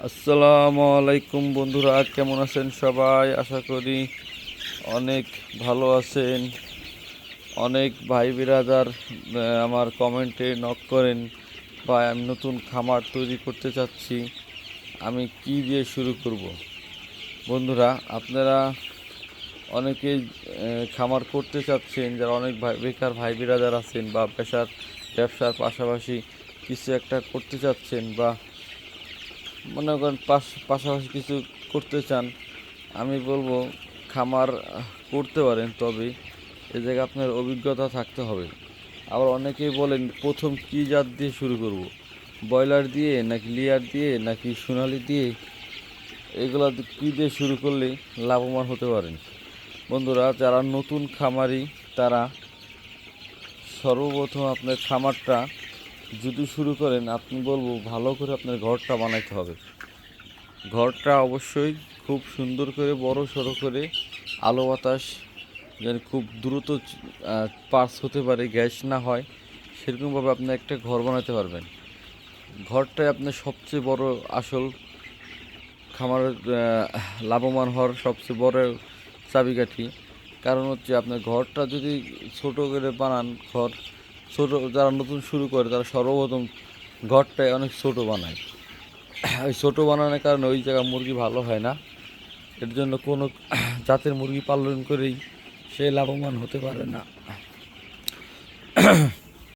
আসসালামু আলাইকুম বন্ধুরা কেমন আছেন সবাই? আশা করি অনেক ভালো আছেন। অনেক ভাই বিরাদার আমার কমেন্টে নক করেন বা আমি নতুন খামার তৈরি করতে চাচ্ছি আমি কি দিয়ে শুরু করব? বন্ধুরা আপনারা অনেকেই আহ, খামার করতে চাচ্ছেন যারা অনেক ভাই বেকার ভাই বিরাদার আছেন বা পেশার ব্যবসার পাশাপাশি কিছু একটা করতে চাচ্ছেন বা মনে করেন পাশ পাশাপাশি কিছু করতে চান, আমি বলব খামার করতে পারেন, তবে এ জায়গায় আপনার অভিজ্ঞতা থাকতে হবে। আবার অনেকেই বলেন, প্রথম কী জাত দিয়ে শুরু করব? ব্রয়লার দিয়ে, নাকি লিয়ার দিয়ে, নাকি সোনালি দিয়ে? এগুলো কী দিয়ে শুরু করলে লাভবান হতে পারেন? বন্ধুরা, যারা নতুন খামারি, তারা সর্বপ্রথম আপনার খামারটা যদি শুরু করেন, আপনি বলব ভালো করে আপনার ঘরটা বানাইতে হবে। ঘরটা অবশ্যই খুব সুন্দর করে, বড় সড়ো করে, আলো বাতাস যেন খুব দ্রুত পাস হতে পারে, গ্যাস না হয়, সেরকমভাবে আপনি একটা ঘর বানাতে পারবেন। ঘরটাই আপনার সবচেয়ে বড় আসল খামারের লাভবান হওয়ার সবচেয়ে বড় চাবিকাঠি। কারণ হচ্ছে আপনার ঘরটা যদি ছোট করে বানান, ঘর ছোট, যারা নতুন শুরু করে, তারা সর্বপ্রথম ঘরটায় অনেক ছোট বানায়। ওই ছোটো বানানোর কারণে ওই জায়গায় মুরগি ভালো হয় না। এর জন্য কোনো জাতের মুরগি পালন করেই সে লাভবান হতে পারে না।